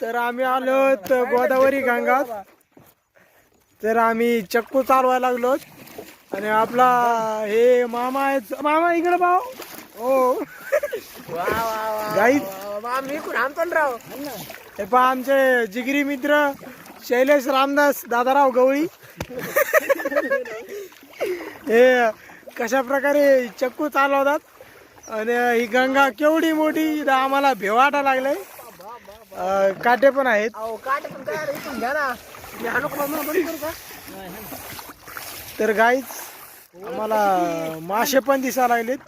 तर आम्ही आलो गोदावरी गंगात. तर आम्ही चक्कू चालवायला लागलो. आणि आपला हे मामा आहे. मामा इकडे भाऊ हो. गाईच मी राव हे पहा आमचे जिगरी मित्र शैलेश रामदास दादाराव गवळी. हे कशा प्रकारे चक्कू चालवतात. आणि ही गंगा केवढी मोठी आम्हाला भेवाटा लागलाय. अं, काटे पण आहेत. अहो काटे पण काय रे, इथून घ्या ना. मी आणू का मग बंद करू का? तर गाईच आम्हाला मासे पण दिसा लागलेत.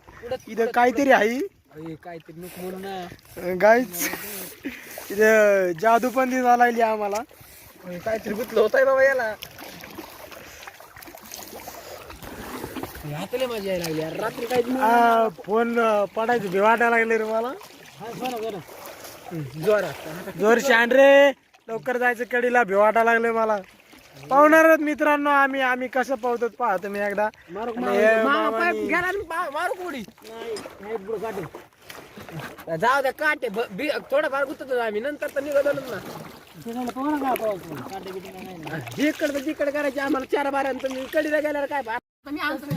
इथं काहीतरी आहे. अरे काहीतरी नको म्हणून ना. गाईच इथं जादू पण दिसा लागली आम्हाला. अरे, काहीतरी गुतलं होत आहे बाबा याला. हातले माझी यायला लागली. यार. रात्री काही आ, फोन अं, पडायचं भेवाटा लागले रे मला. जोरात जोर रे लवकर जायचं कडीला भिवाटा लागले मला. पाहुणार मित्रांनो आम्ही. आम्ही कसं पावतो पहा तुम्ही एकदा. मारू कोडी जाऊ द्या काटे थोडंफार गुततो आम्ही. नंतर तर निघतो ना. जिकडे तिकडे करायचे आम्हाला चार बारा कडीला गेल्यावर काय मी मी.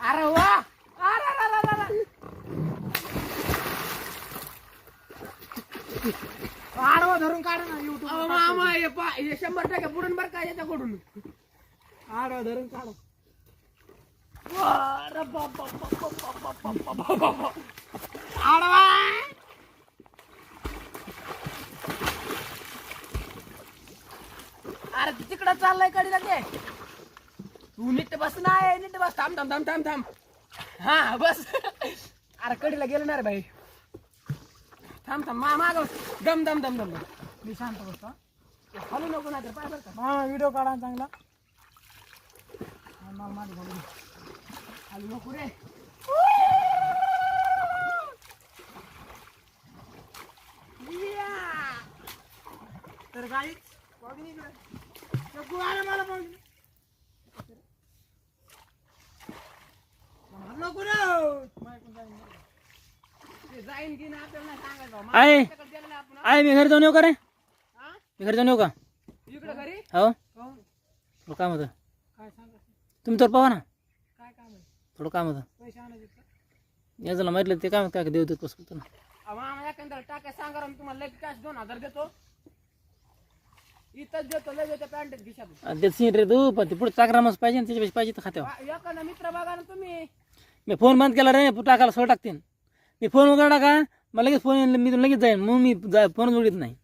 अरे वा! अरे, अरे, अरे, अरे, अरे. आडवा धरून काढ ना वर मामा हे पा हे शंभर टक्के बुडून बर का याच्याकडून आडवा धरून काढ अरे बाप, बाप, बाप, बाप, बाप, बाप, बाप, बाप, बाप, बाप. आडवा अरे तू तिकडं चाललाय कडीला ते तू नीट बस नाही नीट बस थांब थांब थांब थांब थांब हा बस अरे कडीला गेलो ना रे भाई थांब थांब. मा माग दम दम दम दम दम. मी शांत बसतो हा. हलू नको ना तर पाय बरं का. मामा व्हिडिओ काढा चांगला. हा, मा- माझं घालू दे. हलू नको रे. या. तर गाई बघ इकडे नको आले मला बघ. नको रे. ते जाईन. की नाही आपल्याला नाही सांगायचं बाबा. आहे गेलं आपण आहे मी घरी जाऊन येऊ का रे? हा? मी घरी जाऊन येऊ का? इकडे घरी? हो. काहून? थोडं काम होतं. काय सांगा तुम्ही तर पाहा ना. काय काम आहे? थोडं काम होतं. पैसे आणायचे का? या झालं माहितलं ते काय काय देऊ देत ना. अहो, आम्हाला एखाद्याला टाका सांगा राव, मी तुम्हाला लगेच कॅश दोन हजार देतो. इथंच देतो लगेच त्या पॅन्टेत खिशातून आणि ते सीट रे तू पण ते पुढे चाकरामच पाहिजे ना त्याच्यापेक्षा पाहिजे तर खात्यावर. एखादा मित्र बघा ना तुम्ही. मी फोन बंद केला रे टाकायला सोड टाकते मी फोन वगैरे टाका मला लगेच फोन येईल, मी तुला लगेच जाईन. मग मी जा फोन जोडीत नाही.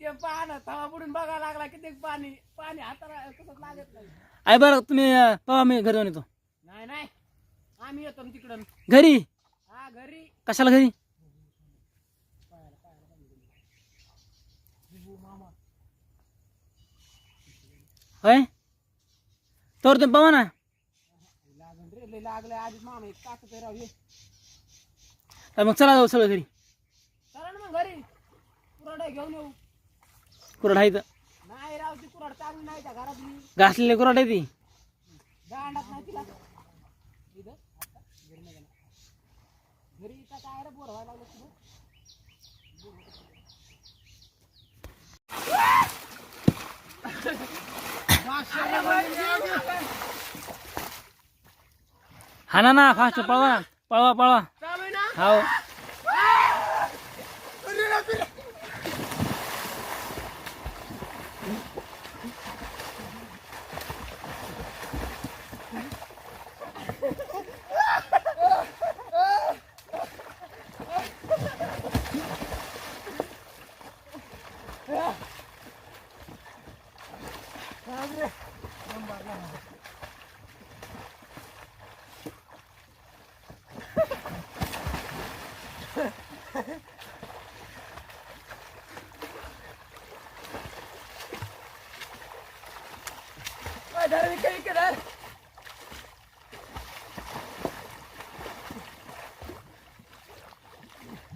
ते पाहणं तवा बुडून बघा लागला किती पाणी पाणी हाताला कसं लागत नाही. आहे बरं तुम्ही अं, पाहा मी घरी जाऊन येतो. नाही नाही. आम्ही येतो ना तिकडं. घरी? हा घरी. कशाला घरी? होय? तर तुम्ही पाहा ना लागण रे लय लागलंय आधीच मामा एक टाकत राव हे तर मग चला जाऊ सगळं घरी. चला ना मग घरी. कुराडा घेऊन येऊ. कुरड आहे तर नाही राव ती कुराड चांगली नाही त्या घरातली. घासलेले कुरड आहे ती. दांडात नाही तिला. इथं. आता? घरी नाही गेला. घरी इथं काय रे बोर व्हायला लागलं तुझं हा ना ना फास्ट पळवा पळवा पळवा. how Dere vi kan ikke der!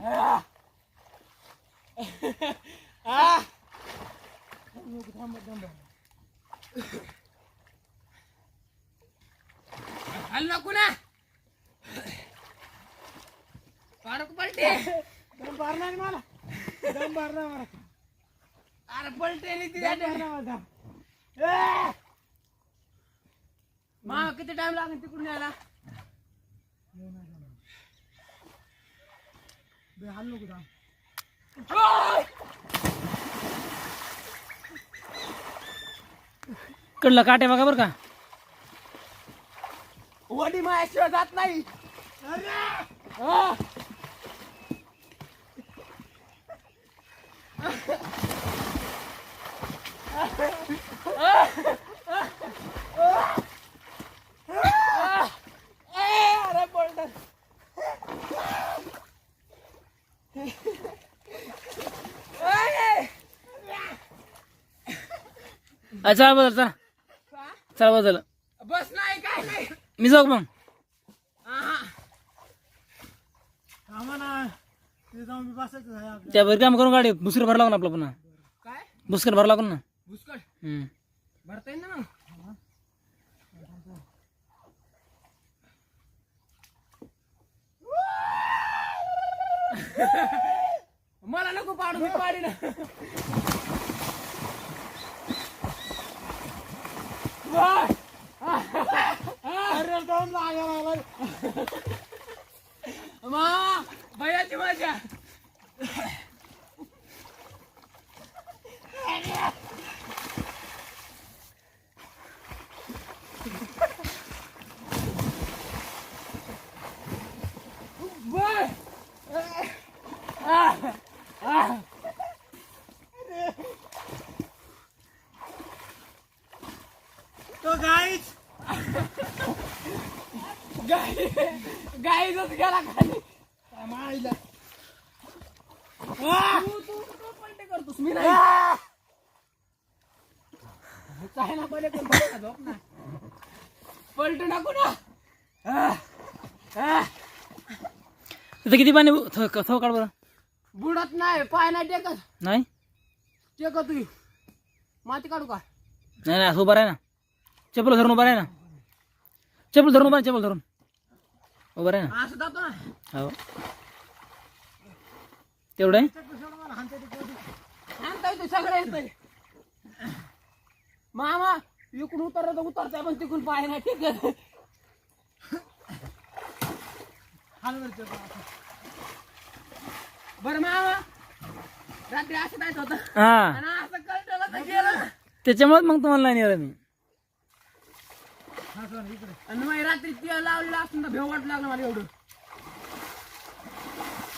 Ah! ah! Hallo, Gunnar! पाडक पलटे. पारणार मला. दम भरला मला. अरे पलटे नाही दम ती भरला माझा. मा किती टाइम लागेल तिकडून यायला? बे, हाल नको थांब. कडलं काटे बघा बरं का. वडी माझ्याशिवाय जात नाही. अरे! आ, चला बदल चला. चला बदल. बस नाही काय नाही मी जाऊ का मग? आहा. थांबा ना तिथे जाऊन मी बसायचं आहे आपल्या. त्या काम करून गाडी भुसकर भरला ना आपला पुन्हा. काय? भुसकर भरला ना भुसकळ हम्म. भरता येईल ना मग. मला नको पाडू मी पाडी ना अरे दम लागला. मा भयाची मजा बर तो गाईच गाई गाईच गेला खाली मायला तू तू तू पलटे करतोस मी नाही. काय ना पहिले झोप ना? पलटू नको ना. तिथं किती पाणी थो काढ बरं. बुडत नाही पाय नाही टेकत. नाही? टेक तू. माती काढू का? नाही नाही असं उभा आहे ना. चप्पल धरून उभा आहे ना. चप्पल धरून उभा आहे चप्पल धरून. उभा आहे ना. असं जातो ना. हो. तेवढं आहे? सांगता येतो सगळं येतंय मामा इकडून उतरलं तर उतरताय पण तिकडून पाय नाही टेकत. बरं मामा रात्री असं जायचं होतं. हा. आणि असं कळलं तर गेलं. त्याच्यामुळेच मग तुम्हाला नाही नेलं मी. आणि मग रात्री ते लावलेलं असून तर भेव वाटू लागलं मला एवढं.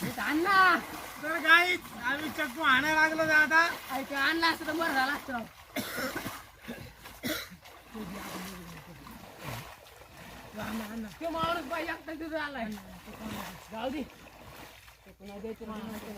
इथं अण्णा तर गाईच आम्ही चक्कू हाणायला लागलो आता ऐक आणला असतं तर बरं झालं असतं ते माणूस पाहिजे एकटा तिथं आलाय. जाऊ दे. ते पुन्हा द्यायचं नाही.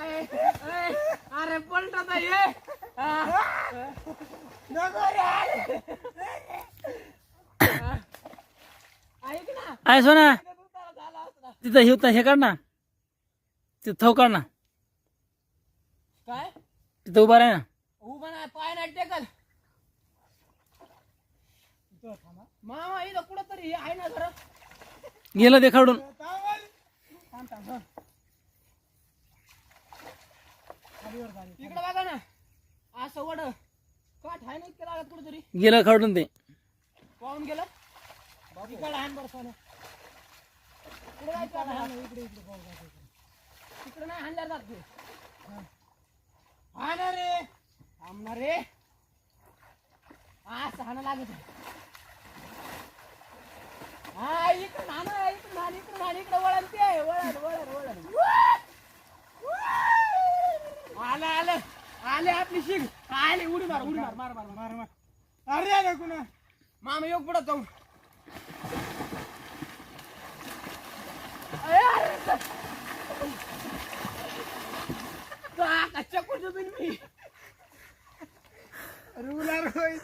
ए, ए, अरे आहे सोना. तिथं हे होतं हे काढ ना. तिथं थव काढ ना. काय? तिथं उभा आहे ना. उभा नाही पाय नाही टेकल मामा इथं कुठं तरी आहे ना जरा. गेलं ते काढून. थांब थांब हं. इकडं बघा ना. असं वड. काठ आहे ना इतकं लागत कुठं तरी गेलं काढून ते. पाहून गेलं? इकडं हाण बरं सोनं इकडे जायचं आता. तिकडे नाही हाणल्यावर जात ते हा. ना रे. थांबणार रे. असं हाणं लागत हा માર ઉડી માર માર માર માર. માર અરે રે કુને? રૂલર હોય.